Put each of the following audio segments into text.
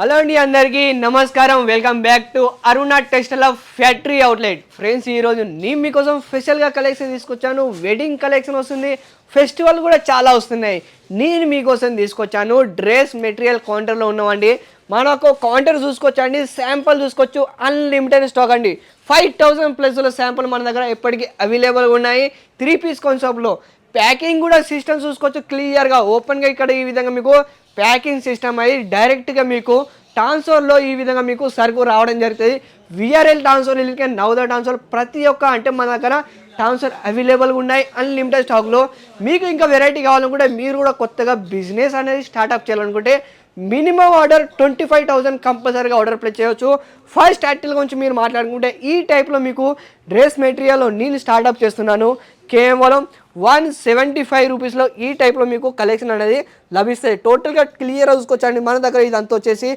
Hello అండి అందరికీ నమస్కారం. Welcome back to Aruna textile of factory outlet friends ఈరోజు నేను మీకోసం స్పెషల్గా కలెక్షన్ తీసుకొచ్చాను. వెడ్డింగ్ కలెక్షన్ వస్తుంది. ఫెస్టివల్ కూడా చాలా వస్తున్నాయి. నేను మీకోసం తీసుకొచ్చాను. డ్రెస్ మెటీరియల్ కౌంటర్లో ఉన్నామండి. మనకు కౌంటర్ చూసుకోవచ్చండి శాంపుల్ చూసుకోవచ్చు. అన్లిమిటెడ్ స్టాక్ అండి. ఫైవ్ థౌసండ్ ప్లస్లో శాంపుల్ మన దగ్గర ఎప్పటికీ అవైలబుల్ ఉన్నాయి. త్రీ పీస్ కాన్సెప్ట్లో ప్యాకింగ్ కూడా సిస్టమ్ చూసుకోవచ్చు క్లియర్గా ఓపెన్గా ఇక్కడ ఈ విధంగా మీకు ప్యాకింగ్ సిస్టమ్ అయ్యి డైరెక్ట్గా మీకు ట్రాన్స్ఫర్లో ఈ విధంగా మీకు సరుకు రావడం జరుగుతుంది. విఆర్ఎల్ ట్రాన్స్ఫర్ ఇల్లుకే నవద ట్రాన్స్ఫర్ ప్రతి ఒక్క అంటే మన దగ్గర ట్రాన్స్ఫర్ అవైలబుల్గా ఉన్నాయి అన్లిమిటెడ్ స్టాక్లో మీకు ఇంకా వెరైటీ కావాలనుకుంటే మీరు కూడా కొత్తగా బిజినెస్ అనేది స్టార్ట్అప్ చేయాలనుకుంటే minimum order twenty five thousand కంపల్సరీగా ఆర్డర్ ప్లేస్ చేయవచ్చు ఫస్ట్ టైటిల్ గురించి మీరు మాట్లాడుకుంటే ఈ టైప్లో మీకు డ్రెస్ మెటీరియల్ నేను స్టార్ట్అప్ చేస్తున్నాను. కేవలం వన్ సెవెంటీ ఫైవ్ రూపీస్లో ఈ టైప్లో మీకు కలెక్షన్ అనేది లభిస్తాయి టోటల్గా క్లియర్ చూసుకోవచ్చండి మన దగ్గర ఇదంతా వచ్చేసి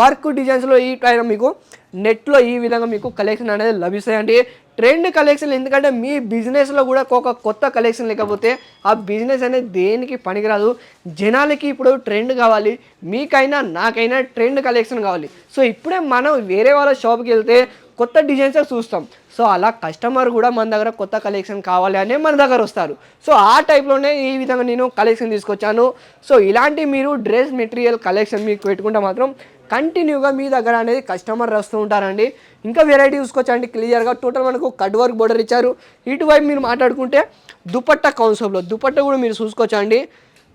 వర్క్ డిజైన్స్లో ఈ టైం మీకు నెట్లో ఈ విధంగా మీకు కలెక్షన్ అనేది లభిస్తాయండి. ట్రెండ్ కలెక్షన్ ఎందుకంటే మీ బిజినెస్లో కూడా ఒక కొత్త కలెక్షన్ లేకపోతే ఆ బిజినెస్ అనేది దేనికి పనికిరాదు. జనాలకి ఇప్పుడు ట్రెండ్ కావాలి. మీకైనా నాకైనా ట్రెండ్ కలెక్షన్ కావాలి. సో ఇప్పుడే మనం వేరే వాళ్ళ షాప్కి వెళ్తే కొత్త డిజైన్స్ చూస్తాం. సో అలా కస్టమర్ కూడా మన దగ్గర కొత్త కలెక్షన్ కావాలి అనే మన దగ్గర వస్తారు. సో ఆ టైప్లోనే ఈ విధంగా నేను కలెక్షన్ తీసుకొచ్చాను. సో ఇలాంటి మీరు డ్రెస్ మెటీరియల్ కలెక్షన్ మీకు పెట్టుకుంటే మాత్రం కంటిన్యూగా మీ దగ్గర అనేది కస్టమర్ వస్తూ ఉంటారండి. ఇంకా వెరైటీ చూసుకోవచ్చండి. క్లియర్గా టోటల్ మనకు కట్ వర్క్ బోర్డర్ ఇచ్చారు. ఇటువైపు మీరు మాట్లాడుకుంటే దుపట్ట కాన్సెప్ట్లో దుపట్ట కూడా మీరు చూసుకోవచ్చండి.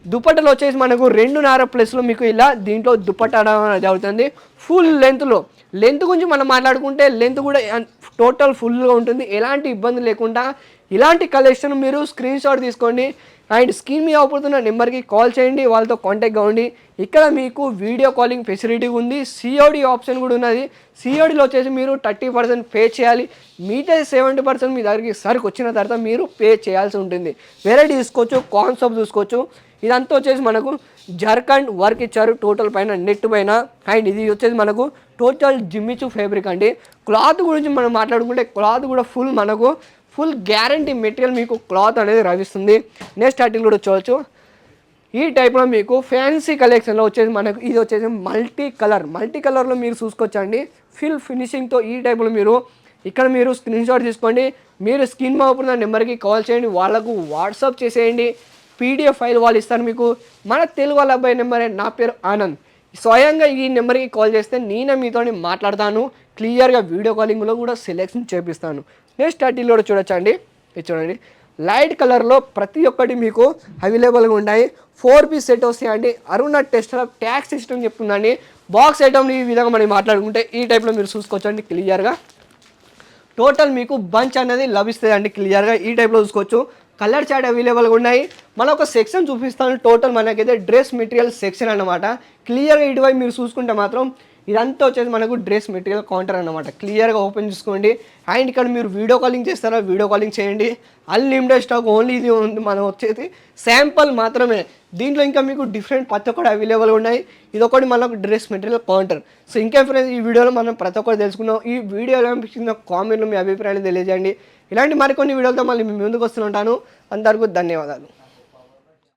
దుపట్టలో వచ్చేసి మనకు రెండున్నర ప్లస్లో మీకు ఇలా దీంట్లో దుపట్ట అనేది అవుతుంది ఫుల్ లెంత్లో లెంత్ గురించి మనం మాట్లాడుకుంటే లెంత్ కూడా టోటల్ ఫుల్గా ఉంటుంది. ఎలాంటి ఇబ్బంది లేకుండా ఇలాంటి కలెక్షన్ మీరు స్క్రీన్ షాట్ తీసుకోండి. అండ్ స్క్రీన్ మీ అవుతున్న నెంబర్కి కాల్ చేయండి. వాళ్ళతో కాంటాక్ట్ కావండి ఇక్కడ మీకు వీడియో కాలింగ్ ఫెసిలిటీ ఉంది. సిఓడి ఆప్షన్ కూడా ఉన్నది. సిఓడిలో వచ్చేసి మీరు థర్టీ పర్సెంట్ పే చేయాలి. మిగతా సెవెంటీ పర్సెంట్ మీ దగ్గరికి సరికి వచ్చిన తర్వాత మీరు పే చేయాల్సి ఉంటుంది. వెరైటీ తీసుకోవచ్చు కాన్సెప్ట్ చూసుకోవచ్చు. ఇదంతా వచ్చేసి మనకు జార్ఖండ్ వర్క్ ఇచ్చారు టోటల్ పైన నెట్ పైన. అండ్ ఇది వచ్చేసి మనకు టోటల్ జిమ్మిచు ఫ్యాబ్రిక్ అండి. క్లాత్ గురించి మనం మాట్లాడుకుంటే క్లాత్ కూడా ఫుల్ మనకు ఫుల్ గ్యారంటీ మెటీరియల్ మీకు క్లాత్ అనేది లభిస్తుంది నెక్స్ట్ ఆర్టికల్ కూడా చూడవచ్చు ఈ టైప్లో మీకు ఫ్యాన్సీ కలెక్షన్లో వచ్చేసి మనకు ఇది వచ్చేసి మల్టీ కలర్ మల్టీ కలర్లో మీరు చూసుకోవచ్చండి. ఫిల్ ఫినిషింగ్తో ఈ టైప్లో మీరు ఇక్కడ మీరు స్క్రీన్ షాట్ తీసుకోండి. మీరు స్క్రీన్ మాపున్న నెంబర్కి కాల్ చేయండి. వాళ్ళకు వాట్సాప్ చేసేయండి. పీడిఎఫ్ ఫైల్ వాళ్ళు ఇస్తారు మీకు. మన తెలుగు వాళ్ళ అబ్బాయి నెంబర్ నా పేరు ఆనంద్. స్వయంగా ఈ నెంబర్కి కాల్ చేస్తే నేనే మీతో మాట్లాడతాను. క్లియర్గా వీడియో కాలింగ్లో కూడా సెలెక్షన్ చేపిస్తాను. నెక్స్ట్ థర్టీలో కూడా చూడొచ్చండి ఇది చూడండి. లైట్ కలర్లో ప్రతి ఒక్కటి మీకు అవైలబుల్గా ఉన్నాయి. ఫోర్ పీస్ సెట్ వస్తాయండి అరుణ టెస్ట్ ట్యాక్స్ సిస్టమ్ చెప్తుందండి. బాక్స్ ఐటమ్ ఈ విధంగా మనం మాట్లాడుకుంటే ఈ టైప్లో మీరు చూసుకోవచ్చండి క్లియర్గా టోటల్ మీకు బంచ్ అనేది లభిస్తుంది అండి క్లియర్గా ఈ టైప్లో చూసుకోవచ్చు. కలర్ చాట్ అవైలబుల్గా ఉన్నాయి. మన ఒక సెక్షన్ చూపిస్తాను. టోటల్ మనకైతే డ్రెస్ మెటీరియల్ సెక్షన్ అన్నమాట. క్లియర్గా ఇటువైపు మీరు చూసుకుంటే మాత్రం ఇదంతా వచ్చేసి మనకు డ్రెస్ మెటీరియల్ కౌంటర్ అన్నమాట. క్లియర్గా ఓపెన్ చేసుకోండి. అండ్ ఇక్కడ మీరు వీడియో కాలింగ్ చేస్తారా? వీడియో కాలింగ్ చేయండి. అన్లిమిటెడ్ స్టాక్ ఓన్లీ ఇది ఉంది. మనం వచ్చేసి శాంపుల్ మాత్రమే. దీంట్లో ఇంకా మీకు డిఫరెంట్ ప్రతి ఒక్కటి అవైలబుల్ ఉన్నాయి. ఇది ఒకటి మనకు డ్రెస్ మెటీరియల్ కౌంటర్ సో ఇంకా ఫ్రెండ్స్ ఈ వీడియోలో మనం ప్రతి ఒక్కటి తెలుసుకున్నాం ఈ వీడియో ఎలా అనిపించిందో కామెంట్లో మీ అభిప్రాయాన్ని తెలియజేయండి. ఇలాంటి మరికొన్ని వీడియోలతో మళ్ళీ మీ ముందుకు వస్తుంటాను అందరికీ ధన్యవాదాలు.